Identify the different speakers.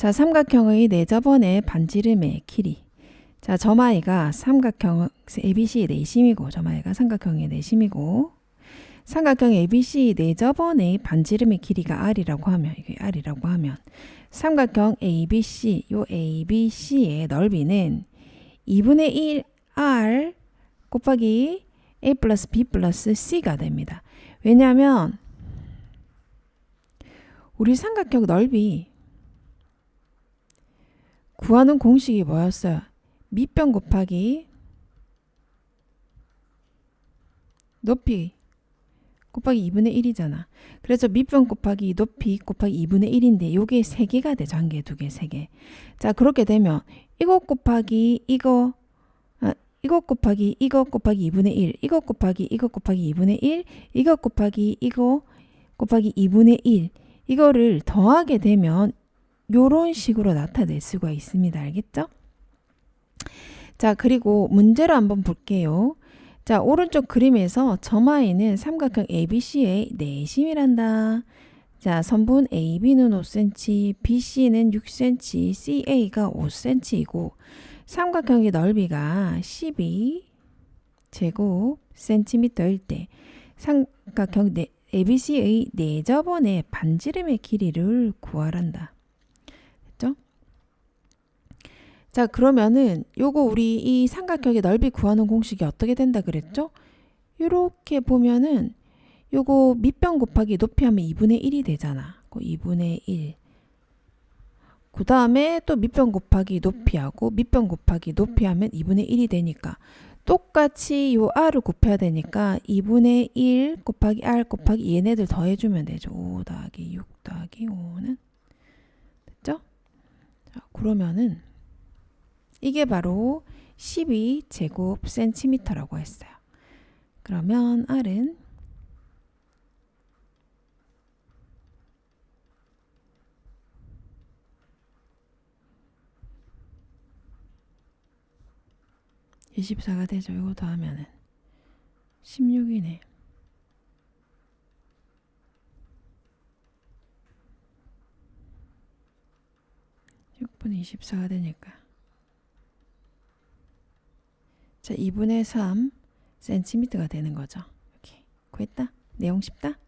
Speaker 1: 자, 삼각형의 네저번의 반지름의 길이. 자, 점아이가 삼각형 ABC 내심이고 점아이가 삼각형의 내심이고 삼각형 ABC 네저번의 반지름의 길이가 r이라고 하면 이게 r이라고 하면 삼각형 ABC 요 ABC의 넓이는 2분의 1 r 곱하기 a 플러스 b 플러스 c가 됩니다. 왜냐하면 우리 삼각형 넓이 구하는 공식이 뭐였어요? 밑변 곱하기 높이 곱하기 2분의 1이잖아. 그래서 밑변 곱하기 높이 곱하기 2분의 1인데 요게 3개가 되죠. 한 개, 두 개, 세 개. 자, 그렇게 되면 이거 곱하기 이거 아, 이거 곱하기 이거 곱하기 2분의 1 이거 곱하기 이거 곱하기 2분의 1 이거 곱하기 이거 곱하기 2분의 1 이거를 더하게 되면 요런 식으로 나타낼 수가 있습니다. 알겠죠? 자, 그리고 문제를 한번 볼게요. 자, 오른쪽 그림에서 점화에는 삼각형 ABC의 내심이란다. 자, 선분 AB는 5cm, BC는 6cm, CA가 5cm이고 삼각형의 넓이가 12 제곱 센티미터일 때 삼각형 네, ABC의 네저번의 반지름의 길이를 구하란다. 됐죠? 자, 그러면은 요거 우리 이 삼각형의 넓이 구하는 공식이 어떻게 된다 그랬죠? 요렇게 보면은 요거 밑변 곱하기 높이 하면 2분의 1이 되잖아. 그 2분의 1. 그 다음에 또 밑변 곱하기 높이 하고 밑변 곱하기 높이 하면 2분의 1이 되니까 똑같이 요 r을 곱해야 되니까 2분의 1 곱하기 r 곱하기 얘네들 더해주면 되죠. 5 더하기 6 더하기 5는 됐죠? 자, 그러면은 이게 바로 12제곱 센티미터라고 했어요. 그러면 r은 24가 되죠. 이거 더하면은 16이네. 6분의 24가 되니까 자 2분의 3 센티미터가 되는 거죠. 이렇게 구했다. 내용 쉽다.